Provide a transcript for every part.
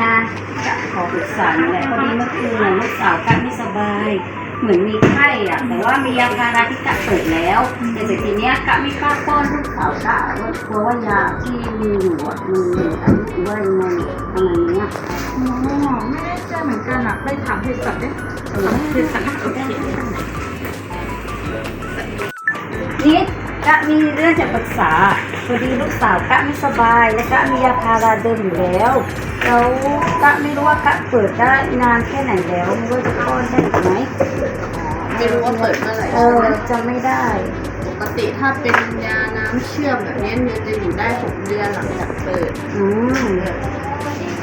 นะจะขอปรึกษาหน่อยแหละพอดีเมื่อคืนน่ะลูกสาวกะไม่สบาย เหมือนมีไข้อะ แต่ว่ามียาพาราที่กะเปิดแล้วแต่แต่ทีเนี้ยกะไม่กล้าป้อนลูกสาวกะว่ากลัวว่ายาที่มีอยู่อะมีอายุหรือว่ายังไงประมาณเนี้ยอ๋อไม่แน่ใจเหมือนกันอะไปถามเภสัชได้เออเภสัชโอเค กะมีเรื่องจะปรึกษาพอดีลูกสาวกะไม่สบาย และกะมียาพาราเดิมอยู่แล้วแล้วกะไม่รู้ว่ากะเปิดได้นานแค่ไหนแล้วไม่รู้จะป้อนได้อีกไหมไม่รู้ว่าเปิดเมื่อไหร่เอใช่อไหมจำไม่ได้ปกติถ้าเป็นยาน้ำเชื่อมแบบนี้มันจะอยู่ได้6เดือนหลังจากเปิดอืม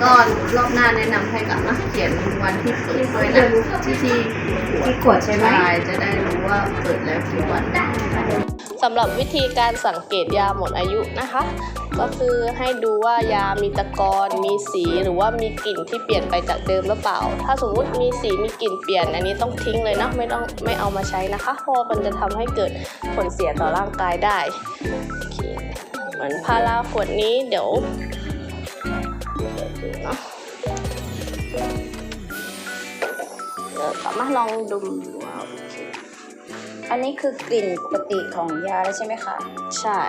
ก็รอบหน้าแนะนำให้กลับมาเขียนวันที่เปิดด้วยนะที่ที่ที่กดใช่ไหมใช่จะได้รู้ว่าเปิดแล้วกี่วัน สำหรับวิธีการสังเกตยาหมดอายุนะคะ ก็คือให้ดูว่ายามีตะกอนมีสีหรือว่ามีกลิ่นที่เปลี่ยนไปจากเดิมหรือเปล่า ถ้าสมมุติมีสีมีกลิ่นเปลี่ยน อันนี้ต้องทิ้งเลยนะไม่ต้องไม่เอามาใช้นะคะ เพราะมันจะทำให้เกิดผลเสียต่อร่างกายได้เหมือนพาราขวดนี้เดี๋ยวเดี๋ยวดูเนาะเดี๋ยวกลับมาลองดมดูว่าโอเค อันนี้คือกลิ่นปกติของยาแล้วใช่ไหมคะ ใช่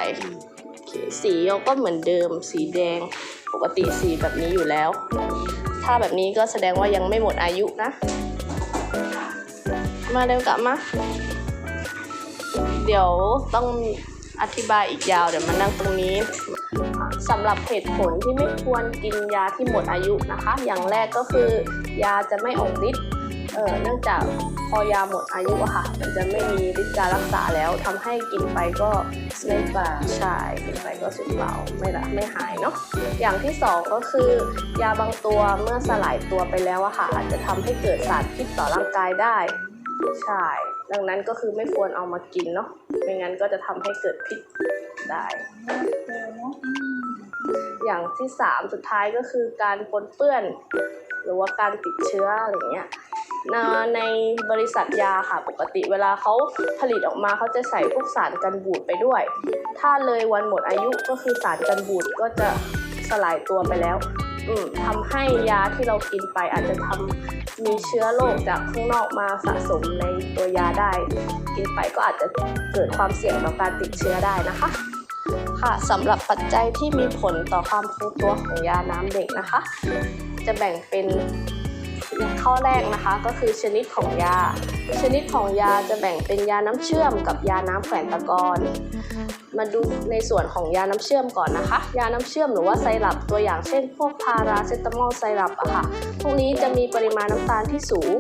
โอเคสีก็เหมือนเดิม สีแดงปกติสีแบบนี้อยู่แล้ว ถ้าแบบนี้ก็แสดงว่ายังไม่หมดอายุนะ มาเร็วกลับมา เดี๋ยวต้องอธิบายอีกยาวเดี๋ยวมานั่งตรงนี้สำหรับเหตุผลที่ไม่ควรกินยาที่หมดอายุนะคะ อย่างแรกก็คือยาจะไม่ออกฤทธิ์ เนื่องจากพอยาหมดอายุอะค่ะ มันจะไม่มีฤทธิ์การรักษาแล้วทำให้กินไปก็ไม่เปล่าใช่กินไปก็สุดเปล่าไม่ละไม่หายเนาะอย่างที่สองก็คือยาบางตัวเมื่อสลายตัวไปแล้วอะค่ะ อาจจะทำให้เกิดสารพิษต่อร่างกายได้ใช่ดังนั้นก็คือไม่ควรเอามากินเนาะไม่งั้นก็จะทำให้เกิดพิษได้อย่างที่สามสุดท้ายก็คือการปนเปื้อน หรือว่าการติดเชื้ออะไรเงี้ย ในบริษัทยาค่ะปกติเวลาเขาผลิตออกมาเขาจะใส่พวกสารกันบูดไปด้วย ถ้าเลยวันหมดอายุก็คือสารกันบูดก็จะสลายตัวไปแล้วอืมทำให้ยาที่เรากินไปอาจจะทำมีเชื้อโรคจากข้างนอกมาสะสมในตัวยาได้ กินไปก็อาจจะเกิดความเสี่ยงต่อการติดเชื้อได้นะคะ ค่ะสำหรับปัจจัยที่มีผลต่อความคงตัวของยาน้ำเด็กนะคะ จะแบ่งเป็น ข้อแรกนะคะก็คือชนิดของยา ชนิดของยาจะแบ่งเป็นยาน้ำเชื่อมกับยาน้ำแขวนตะกอนมาดูในส่วนของยาน้ำเชื่อมก่อนนะคะ ยาน้ำเชื่อมหรือว่าไซรัปตัวอย่างเช่น พวกพาราเซตามอลไซรัปอะค่ะ พวกนี้จะมีปริมาณน้ำตาลที่สูง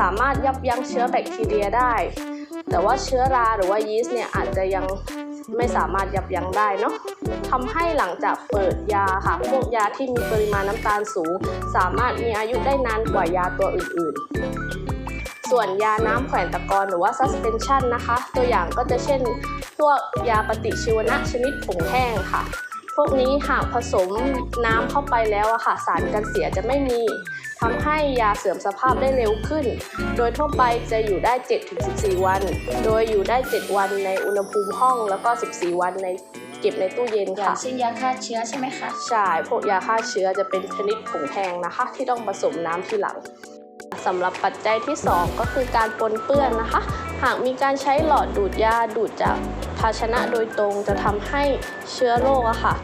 สามารถยับยั้งเชื้อแบคทีเรียได้ แต่ว่าเชื้อราหรือว่ายีสต์เนี่ยอาจจะยัง ไม่สามารถยับยั้งได้เนาะทำให้หลังจากเปิดยาค่ะ พวกยาที่มีปริมาณน้ำตาลสูง สามารถมีอายุได้นานกว่ายาตัวอื่นๆ ส่วนยาน้ำแขวนตะกอนหรือว่า suspension นะคะ ตัวอย่างก็จะเช่น พวกยาปฏิชีวนะชนิดผงแห้งค่ะ พวกนี้หากผสมน้ำเข้าไปแล้วอะค่ะ สารกันเสียจะไม่มี ทำให้ยาเสื่อมสภาพได้เร็วขึ้น โดยทั่วไปจะอยู่ได้ 7-14 วัน โดยอยู่ได้ 7 วันในอุณหภูมิห้อง แล้วก็ 14 วันในเก็บในตู้เย็นอย่างค่ะเช่นยาฆ่าเชื้อใช่ไหมคะ ใช่ พวกยาฆ่าเชื้อจะเป็นชนิดผงแห้งนะคะ ที่ต้องผสมน้ำทีหลังสำหรับปัจจัยที่ 2 ก็คือการปนเปื้อนนะคะ หากมีการใช้หลอดดูดยาดูดจากภาชนะโดยตรงจะทำให้เชื้อโรคอะค่ะ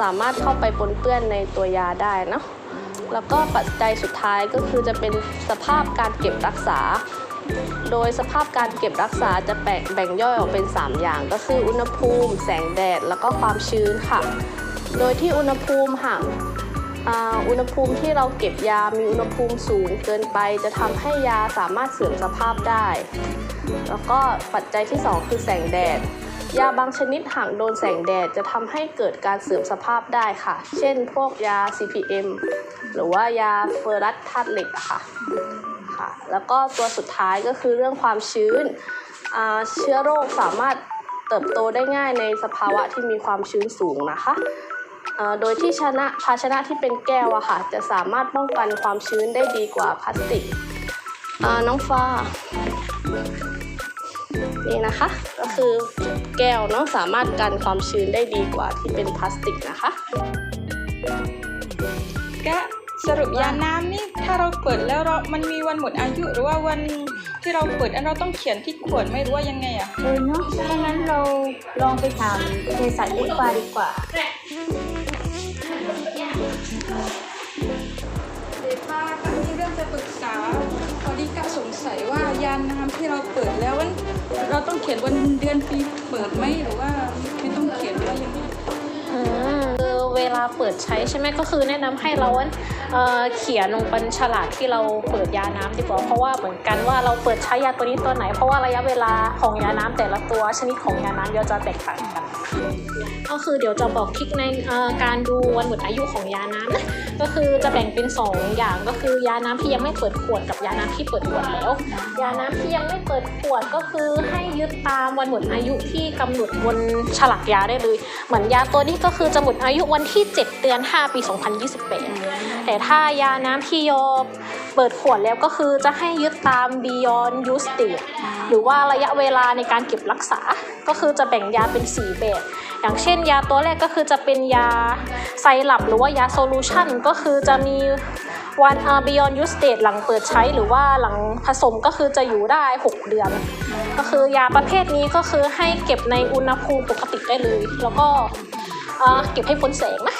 สามารถเข้าไปปนเปื้อนในตัวยาได้เนาะ แล้วก็ปัจจัยสุดท้ายก็คือจะเป็นสภาพการเก็บรักษา โดยสภาพการเก็บรักษาจะแบ่งแบ่งย่อยออกเป็น 3 อย่าง ก็คืออุณหภูมิ แสงแดด แล้วก็ความชื้นค่ะ โดยที่อุณหภูมิหากอ่าอุณหภูมิที่เราเก็บยา มีอุณหภูมิสูงเกินไป จะทำให้ยาสามารถเสื่อมสภาพได้ แล้วก็ปัจจัยที่ 2 คือแสงแดด ยาบางชนิดหากโดนแสงแดดจะทำให้เกิดการเสื่อมสภาพได้ค่ะ เช่นพวกยา CPM หรือว่ายาเฟอรัสธาตุเหล็กค่ะค่ะ แล้วก็ตัวสุดท้ายก็คือเรื่องความชื้น เชื้อโรคสามารถเติบโตได้ง่ายในสภาวะที่มีความชื้นสูงนะคะ โดยที่ชนะภาชนะที่เป็นแก้วอะค่ะ จะสามารถป้องกันความชื้นได้ดีกว่าพลาสติกน้องฟ้า นี่นะคะ คือแก้วเนาะสามารถกันความชื้นได้ดีกว่าที่เป็นพลาสติกนะคะก็สรุปยาน้ำนี่ถ้าเราเปิดแล้วเรา มันมีวันหมดอายุหรือว่าวันที่เราเปิดอันเราต้องเขียนที่ขวดไม่รู้ว่ายังไงอะเออเนาะถ้างั้นเราลองไปถามเภสัชเอ็กซ์ปาดีกว่าเดป้าก็มีเรื่องจะปรึกษาพอดีก็สงสั ยว่ายาน้ำที่เราเปิดแล้วมันเราต้องเขียนวันเดือนปีเปิดไหมหรือว่าไม่ต้องเขียนหรือว่ายังไง อืม คือเวลาเปิดใช้ใช่ไหมก็คือแนะนำให้เราเเขียนลงบนฉลากที่เราเปิดยาน้ำดีกว่าเพราะว่าเหมือนกันว่าเราเปิดใช้ยาตัวนี้ตัวไหน เพราะว่าระยะเวลาของยาน้ำแต่ละตัวชนิดของยาน้ำเดี๋ยวจะแตกต่างกัน ก็คือเดี๋ยวจะบอกทริกในการดูวันหมดอายุของยาน้ำนะก็คือจะแบ่งเป็น 2 อย่างก็คือยาน้ำที่ยังไม่เปิดขวดกับยาน้ำที่เปิดขวดแล้ว ยาน้ำที่ยังไม่เปิดขวดก็คือให้ยึดตามวันหมดอายุที่กำหนดบนฉลากยาได้เลย เหมือนยาตัวนี้ก็คือจะหมดอายุวันที่ 7 เดือน 5 ปี 2028แต่ถ้ายาน้ำที่ยอเปิดขวดแล้วก็คือจะให้ยึดตาม beyond use date หรือว่าระยะเวลาในการเก็บรักษา ก็คือจะแบ่งยาเป็น 4 แบบ อย่างเช่นยาตัวแรกก็คือจะเป็นยาไซรัปหรือว่ายาโซลูชันก็คือจะมีวันเอ่อ beyond use date หลังเปิดใช้หรือว่าหลังผสมก็คือจะอยู่ได้ 6 เดือน ก็คือยาประเภทนี้ก็คือให้เก็บในอุณหภูมิปกติได้เลย แล้วก็ เอ่อเก็บให้พ้นแสงนะ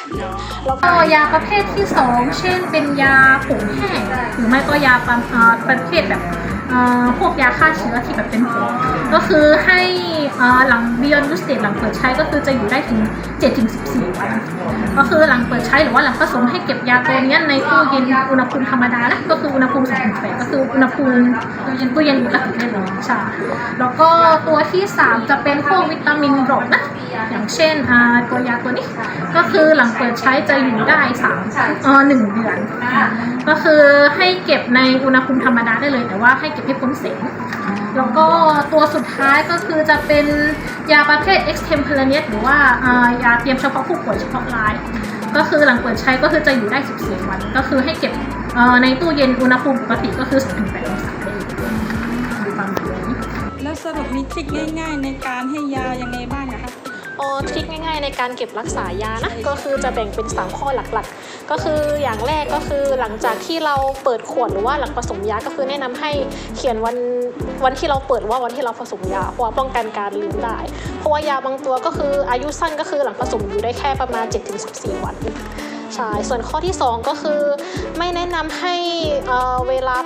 แล้วก็ยาประเภทที่สองเช่น เป็นยาผงแห้งหรือไม่ก็ยาประเอ่อประเภทแบบพวกยาฆ่าเชื้อที่แบบเป็นผงก็คือให้่หลัง Beyond Use Date หลังเปิดใช้ก็คือจะอยู่ได้ถึง7ถึง14 วัน ก็คือหลังเปิดใช้หรือว่าหลังผสมให้เก็บยาตัวนี้ในตู้เย็นอุณหภูมิธรรมดานะก็คืออุณหภูมิ2-8ก็คืออุณหภูมิตู้เย็นตู้เย็นปกติได้เลยใช่แล้วก็ตัวที่สามจะเป็นพวกวิตามินดรอปนะอย่างเช่นตัวยาตัวนี้ก็คือหลังเปิดใช้จะอยู่ได้สามเออหนึ่งเดือน ก็คือให้เก็บในอุณหภูมิธรรมดาได้เลย แต่ว่าให้เก็บให้พ้นแสง แล้วก็ตัวสุดท้ายก็คือจะเป็นยาประเภท extemporaneous หรือว่ายาเตรียมเฉพาะผู้ป่วยเฉพาะราย ก็คือหลังเปิดใช้ก็คือจะอยู่ได้ 14 วัน ก็คือให้เก็บในตู้เย็นอุณหภูมิปกติก็คือ18องศาได้เลยประมาณนี้แล้วสรุปมีทริคง่าย ๆ ในการให้ยายังไงบ้าง ทริคง่ายๆ ในการเก็บรักษายานะก็คือจะแบ่งเป็น 3 ข้อหลักๆ ก็คืออย่างแรกก็คือหลังจากที่เราเปิดขวดหรือว่าหลังผสมยาก็คือแนะนำให้เขียนวันวันที่เราเปิดว่าวันที่เราผสมยาเพราะว่าป้องกันการลืมได้ เพราะว่ายาบางตัวก็คืออายุสั้นก็คือหลังผสมอยู่ได้แค่ประมาณ 7-14 วันใช่ส่วนข้อที่ 2 ก็คือไม่แนะนำให้เวลา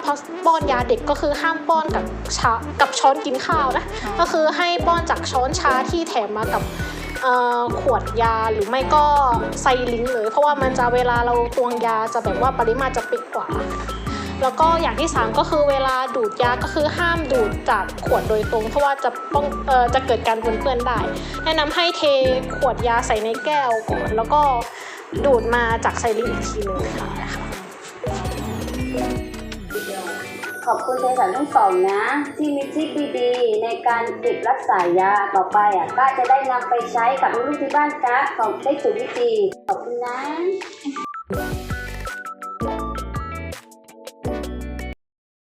ป้อนยาเด็กก็คือห้ามป้อนกับชากับช้อนกินข้าวนะก็คือให้ป้อนจากช้อนชาที่แถมมากับ ขวดยาหรือไม่ก็ไซลิงเลย เพราะว่ามันจะเวลาเราตวงยาจะแบบว่าปริมาตรจะปิดกว่า แล้วก็อย่างที่ 3 ก็คือเวลาดูดยาก็คือห้ามดูดจากขวดโดยตรง เพราะว่าจะป้องเอ่อจะเกิดการปนเปื้อนได้ แนะนำให้เทขวดยาใส่ในแก้วก่อนแล้วก็ดูดมาจากไซลิงอีกทีนึงค่ะ ขอบคุณเภสัชทั้งสองนะ ที่มีทิปดีๆ ในการเก็บรักษายาต่อไปอะก้าจะได้นำไปใช้กับลูกที่บ้านก้าของได้ถูกวิธีขอบคุณนะ